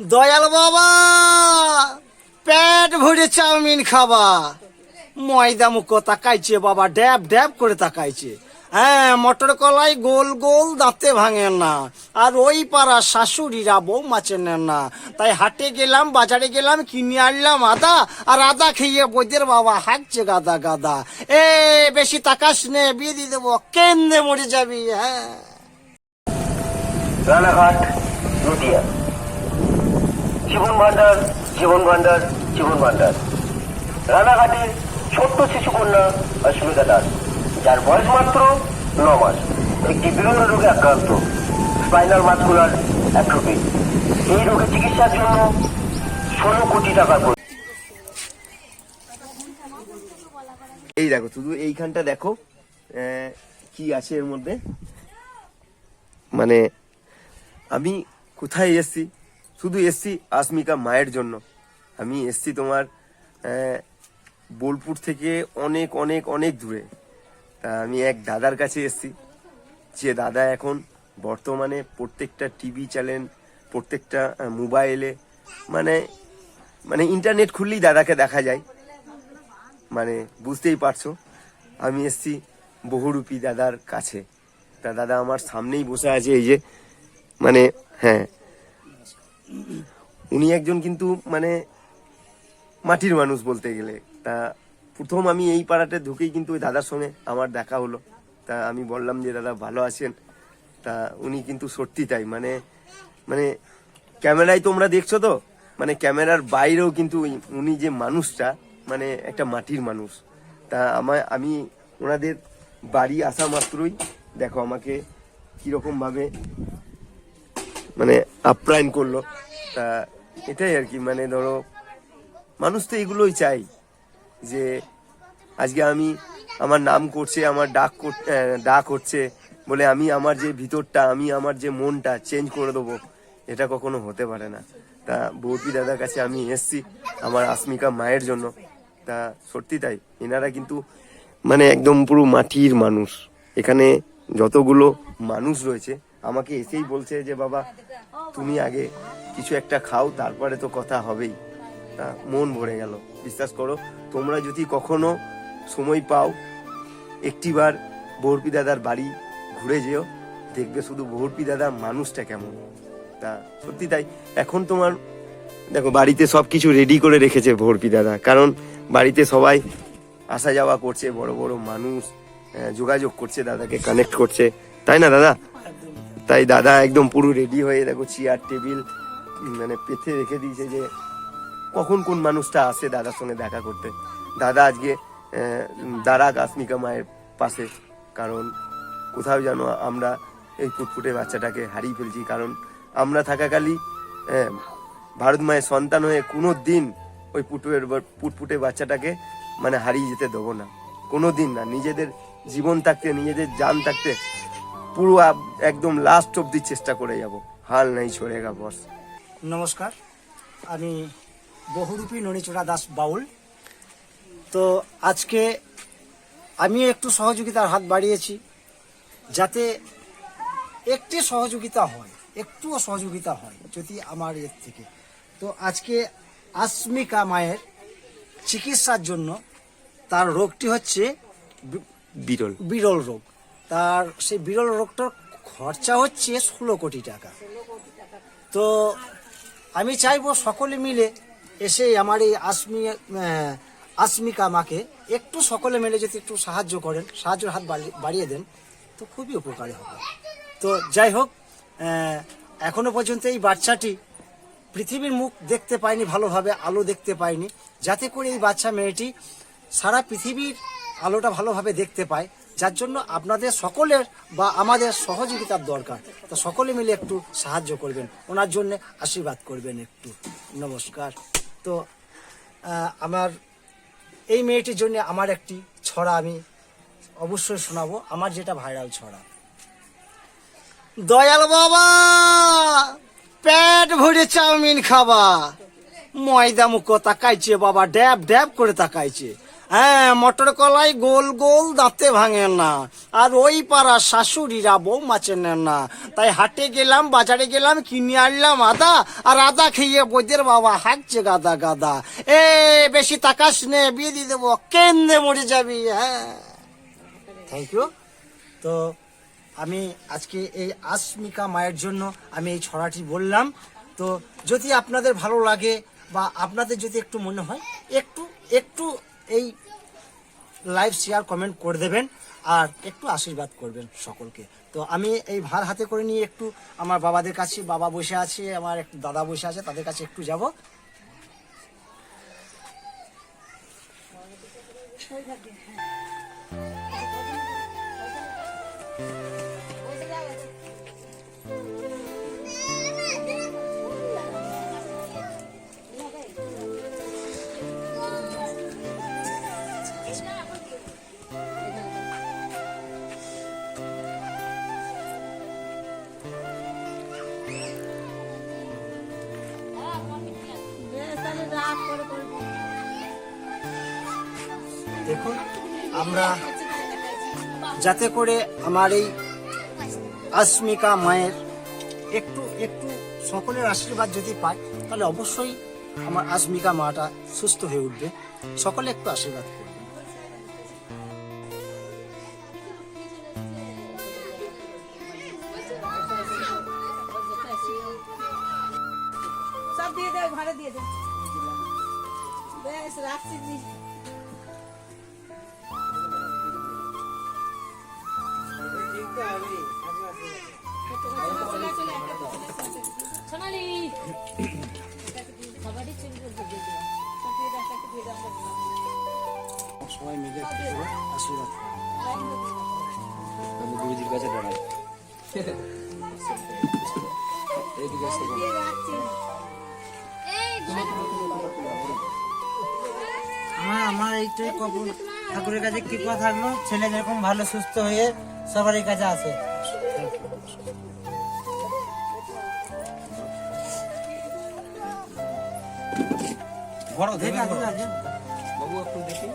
দয়াল বাবা, পেট ভরে চাউমিন খাবা। ময়দা মুখ তাকাইছে বাবা, ড্যাব ড্যাব করে তাকাইছে। হ্যাঁ মটর কলাই গোল গোল দাঁতে ভাঙে না, আর ওই পাড়া শাশুড়িরা বউ মাছে নেন না। তাই হাটে গেলাম, বাজারে গেলাম, কিনে আনলাম আদা, আর আদা খেয়ে বৈদের বাবা হাঁকছে গাদা গাদা। এ, বেশি তাকাস নে, বিয়ে দিয়ে দেবো কেন্দ্রে মরে যাবি? হ্যাঁ। রানাঘাট জীবন ভান্ডার জীবন ভান্ডার জীবন ভান্ডার। রানাঘাটে ছোট্ট শিশু কন্যা অস্মিতা দাস, যার বয়স মাত্র ন মাস। একটি বিভিন্ন রোগে আক্রান্ত। স্পাইনাল মাসকুলার অ্যাট্রোফি এই রোগের চিকিৎসার জন্য ষোলো কোটি টাকা এই দেখো, শুধু এইখানটা দেখো কি আছে এর মধ্যে? মানে আমি কোথায় এসছি? শুধু এসছি আসমিকা মায়ের জন্য। আমি এসছি তোমার বোলপুর থেকে অনেক অনেক অনেক দূরে। তা আমি এক দাদার কাছে এসছি। যে দাদা এখন বর্তমানে প্রত্যেকটা টিভি চ্যানেল, প্রত্যেকটা মোবাইলে মানে মানে ইন্টারনেট খুললেই দাদাকে দেখা যায়। মানে বুঝতেই পারছ, আমি এসছি বহুরূপী দাদার কাছে। তা দাদা আমার সামনেই বসে আছে, এই যে মানে হ্যাঁ উনি একজন কিন্তু মানে মাটির মানুষ বলতে গেলে। তা প্রথম আমি এই পাড়াতে ঢুকেই কিন্তু ওই দাদার সঙ্গে আমার দেখা হলো। তা আমি বললাম যে, দাদা, ভালো আছেন? তা উনি কিন্তু সত্যি তাই মানে মানে ক্যামেরায় তোমরা দেখছ তো? মানে ক্যামেরার বাইরেও কিন্তু উনি- যে মানুষটা মানে একটা মাটির মানুষ। তা আমায়, আমি ওনাদের বাড়ি আসা মাত্রই দেখো আমাকে কীরকম ভাবে মানে আপ্যায়ন করল। তা এটাই আর কি মানে ধরো, মানুষ তো এগুলোই চাই যে আজকে আমি আমার নাম করছে, আমার ডাক ডাক হচ্ছে বলে আমি আমার যে ভিতরটা, আমি আমার যে মনটা চেঞ্জ করে দেবো, এটা কখনো হতে পারে না। তা বৌদি দাদার কাছে আমি এসছি আমার আসমিকা মায়ের জন্য। তা সত্যি তাই, এনারা কিন্তু মানে একদম পুরো মাটির মানুষ। এখানে যতগুলো মানুষ রয়েছে আমাকে এসেই বলছে যে, বাবা, তুমি আগে কিছু একটা খাও, তারপরে তো কথা হবেই। তা মন ভরে গেল। বিশ্বাস করো, তোমরা যদি কখনো সময় পাও, একটিবার বহরপি দাদার বাড়ি ঘুরে যেও, দেখবে শুধু বহরপি দাদার মানুষটা কেমন। তা সত্যি তাই। এখন তোমার, দেখো, বাড়িতে সব কিছু রেডি করে রেখেছে ভোরপি দাদা। কারণ বাড়িতে সবাই আসা যাওয়া করছে, বড় বড় মানুষ যোগাযোগ করছে, দাদাকে কানেক্ট করছে। তাই না, দাদা? তাই দাদা একদম পুরো রেডি হয়ে দেখো চেয়ার টেবিল মানে পেতে রেখে দিয়েছে যে কখন কোন মানুষটা আসে দাদার সঙ্গে দেখা করতে। দাদা আজকে দাঁড়াক আসমিকা মায়ের পাশে কারণ কোথাও যেন আমরা এই ফুটফুটে বাচ্চাটাকে হারিয়ে ফেলছি কারণ আমরা থাকাকালী আহ, ভারত মায়ের সন্তান হয়ে কোনো দিন ওই পুটুয়ের পুটপুটে বাচ্চাটাকে মানে হারিয়ে যেতে দেবো না। কোনো দিন না নিজেদের জীবন থাকতে নিজেদের জান থাকতে পুরো একদম লাস্ট অব্দি চেষ্টা করে যাব। হাল নাই ছড়েগা বস নমস্কার। আমি বহুরূপী ননিচূড়া দাস বাউল। তো আজকে আমি একটু সহযোগিতার হাত বাড়িয়েছি যাতে একটি সহযোগিতা হয় একটুও সহযোগিতা হয় যদি আমার এর থেকে। তো আজকে আসমিকা মায়ের চিকিৎসার জন্য তার রোগটি হচ্ছে বিরল। বিরল রোগ। তার সেই বিরল রোগটার খরচা হচ্ছে ষোলো কোটি টাকা। তো আমি চাইব সকলে মিলে এসে আমার এই আসমি আসমিকা মাকে একটু সকলে মিলে যদি একটু সাহায্য করেন, সাহায্যের হাত বাড়ি- বাড়িয়ে দেন, তো খুবই উপকারী হবে। তো যাই হোক এখনও পর্যন্ত এই বাচ্চাটি পৃথিবীর মুখ দেখতে পায়নি, ভালোভাবে আলো দেখতে পায়নি। যাতে করে এই বাচ্চা মেয়েটি সারা পৃথিবীর আলোটা ভালোভাবে দেখতে পায়। যার জন্য আপনাদের সকলের বা আমাদের সহযোগিতার দরকার। তো সকলে মিলে একটু সাহায্য করবেন। ওনার জন্য আশীর্বাদ করবেন একটু। নমস্কার। তো আমার, এই মেয়েটির জন্য আমার একটি ছড়া আমি অবশ্যই শোনাবো। আমার যেটা ভাইরাল ছড়া। দয়াল বাবা, পেট ভরে চাউমিন খাবা। ময়দা মুখ তাকাইছে বাবা, ড্যাব ড্যাব করে তাকাইছে। হ্যাঁ মটর কলাই গোল গোল দাঁতে ভাঙে না। আর ওই পাড়া শাশুড়িরা বউ নেন না। তাই হাটে গেলাম, বাজারে গেলাম, কিনে আনলাম আদা, আর আদা খেয়ে বৈদের বাবা হাঁকছে গাদা গাদা। এ, বেশি তাকাস নে, বিয়ে দিয়ে দেবো কেন্দ্রে মরে যাবি? হ্যাঁ। থ্যাংক ইউ তো আমি আজকে এই আসমিকা মায়ের জন্য আমি এই ছড়াটি বললাম। তো যদি আপনাদের ভালো লাগে বা আপনাদের যদি একটু মনে হয়, একটু একটু এই লাইভ শেয়ার কমেন্ট করে দেবেন আর একটু আশীর্বাদ করবেন সকলকে। তো আমি এই ভার হাতে করে নিয়ে একটু আমার বাবাদের কাছে, বাবা বসে আছে, আমার একটু দাদা বসে আছে, তাদের কাছে একটু যাব। দেখুন আমরা যাতে করে আমার এই আসমিকা মায়ের একটু একটু সকলের আশীর্বাদ যদি পাই তাহলে অবশ্যই আমার আসমিকা মাটা সুস্থ হয়ে উঠবে। সকলে একটু আশীর্বাদ দিয়ে ঘরে দিয়ে বেশ, রাখছি সোনালি। সবারই। সবাই মিলে আশীর্বাদ আমি গুরুজির কাছে দাঁড়াই। এইদিকে আসতে রাখছি আমার আমার এইটাই কবুল ঠাকুরের কাছে কৃপা থাকল ছেলে যেরকম ভালো সুস্থ হয়ে সবারই কাছে আসে বড় আছে বাবু একটু দেখি।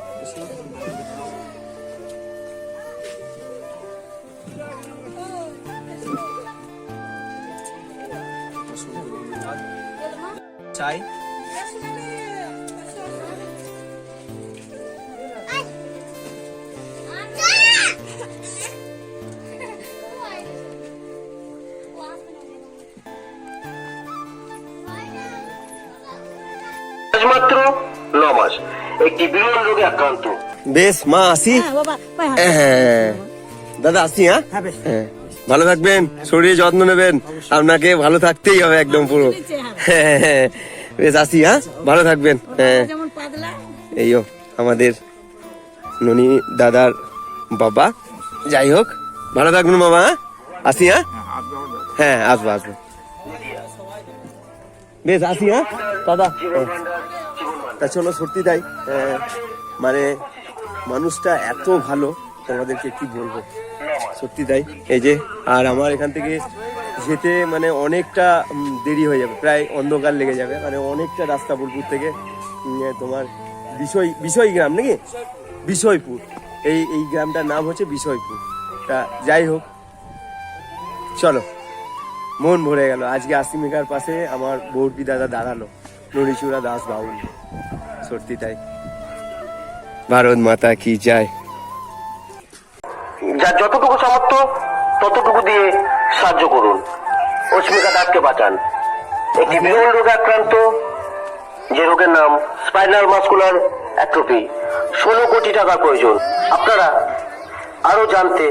চাই। মাস একটি বিরল রোগে আক্রান্ত। বেশ মা আসি? হ্যাঁ হাত হ্যাঁ। দাদা আসি হ্যাঁ? হ্যাঁ হ্যাঁ। ভালো থাকবেন শরীরে যত্ন নেবেন। আপনাকে ভালো থাকতেই হবে একদম পুরো। হ্যাঁ। হ্যাঁ বেশ আসি হ্যাঁ? ভালো থাকবেন হ্যাঁ। এইও আমাদের ননি দাদার বাবা। যাই হোক ভালো থাকবেন মামা হ্যাঁ? আসি হ্যাঁ? হ্যাঁ আসব আসব। বেশ আসি হ্যাঁ? দাদা তা চলো সত্যি তাই মানে মানুষটা এত ভালো, তোমাদেরকে কি বলব? সত্যি তাই, এই যে, আর আমার এখান থেকে যেতে মানে অনেকটা দেরি হয়ে যাবে, প্রায় অন্ধকার লেগে যাবে মানে অনেকটা রাস্তা বোলপুর থেকে তোমার বিষয় বিষয় গ্রাম নাকি? বিষয়পুর, এই এই গ্রামটার নাম হচ্ছে বিষয়পুর, তা যাই হোক, চলো, মন ভরে গেল, আজকে আসিমিকার পাশে আমার বৌরপি দাদা দাঁড়াল নরিচুরা দাস বাউল। সত্যি তাই। ভারত মাতা কি যায়? যার যতটুকু সামর্থ্য ততটুকু দিয়ে সাহায্য করুন। অস্মিকা দাসকে বাঁচান। একটি বিরল রোগে আক্রান্ত যে রোগের নাম স্পাইনাল মাস্কুলার অ্যাট্রোফি ষোলো কোটি টাকার প্রয়োজন। আপনারা আরও জানতে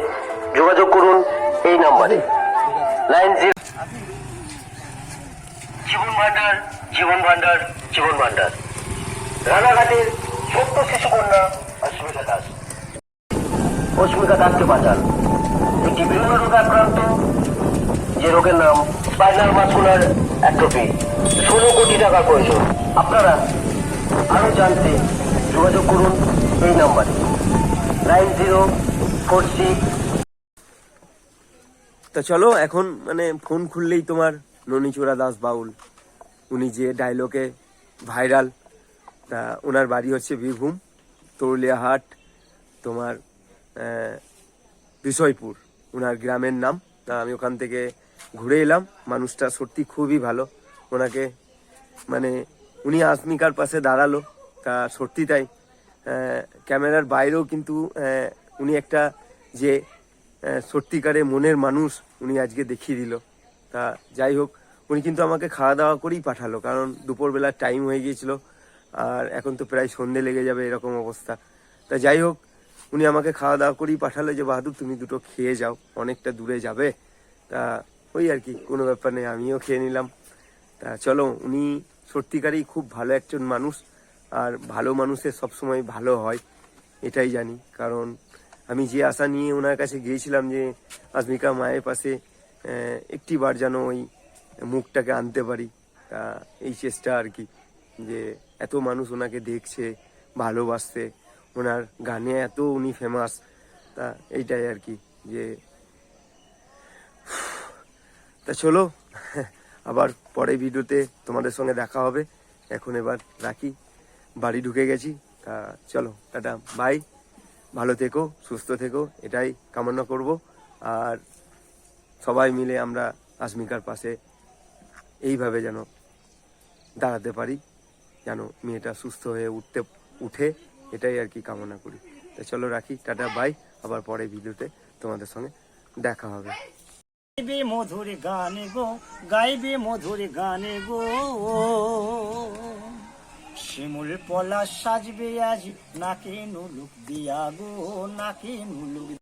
যোগাযোগ করুন এই নাম্বারে। Nine zero Jiban Bhandar Jiban Bhandar Jiban Bhandar. রানাঘাটের ছোট্ট শিশু কন্যা অস্মিকা দাস। অস্মিকা দাসকে বাঁচান। একটি বিভিন্ন রোগে আক্রান্ত, যে রোগের নাম স্পাইনাল মাস্কুলার অ্যাট্রোফি ষোলো কোটি টাকার প্রয়োজন। আপনারা আরও জানতে যোগাযোগ করুন এই নাম্বারে। Nine zero four six. তা চলো, এখন মানে ফোন খুললেই তোমার ননিচোরা দাস বাউল। উনি যে ডায়লগে ভাইরাল তা ওনার বাড়ি হচ্ছে বীরভূম, তরুলিয়া হাট, তোমার বিষয়পুর। ওনার গ্রামের নাম। তা আমি ওখান থেকে ঘুরে এলাম। মানুষটা সত্যি খুবই ভালো। ওনাকে মানে উনি আসমিকার পাশে দাঁড়াল। তা সত্যি তাই। ক্যামেরার বাইরেও কিন্তু উনি একটা যে সত্যিকারে মনের মানুষ উনি আজকে দেখিয়ে দিল। তা যাই হোক, উনি কিন্তু আমাকে খাওয়া দাওয়া করেই পাঠালো। কারণ দুপুরবেলার টাইম হয়ে গিয়েছিল। আর এখন তো প্রায় সন্ধে লেগে যাবে এরকম অবস্থা। তা যাই হোক উনি আমাকে খাওয়া দাওয়া করেই পাঠালো যে বাহাদুর তুমি দুটো খেয়ে যাও অনেকটা দূরে যাবে। তা ওই আর কি কোনো ব্যাপার নেই আমিও খেয়ে নিলাম। তা চলো উনি সত্যিকারই খুব ভালো একজন মানুষ আর ভালো মানুষের সবসময় ভালো হয় এটাই জানি। কারণ আমি যে আশা নিয়ে ওনার কাছে গিয়েছিলাম যে আজমিকা মায়ের পাশে আহ, একটিবার যেন ওই মুখটাকে আনতে পারি তা এই চেষ্টা আর কি যে এত মানুষ ওনাকে দেখছে, ভালোবাসছে, ওনার গানে এত উনি ফেমাস তা এইটাই আর কি, যে তা চলো, আবার পরে ভিডিওতে তোমাদের সঙ্গে দেখা হবে, এখন এবার রাখি, বাড়ি ঢুকে গেছি, তা চলো, টাটা বাই ভালো থেকো, সুস্থ থেকো, এটাই কামনা করব, আর সবাই মিলে আমরা আসমিকার পাশে এইভাবে যেন দাঁড়াতে পারি। যেন মেয়েটা সুস্থ হয়ে উঠতে, উঠে এটাই আর কি কামনা করি। তা চলো রাখি, টাটা, বাই। আবার পরে ভিডিওতে তোমাদের সঙ্গে দেখা হবে। গাইবে মধুর গানে গো, গাইবে মধুর গানে গো। শিমুল পলা সাজবে আজ, নাকে নুলুক দিয়া গো, নাকে নুলুক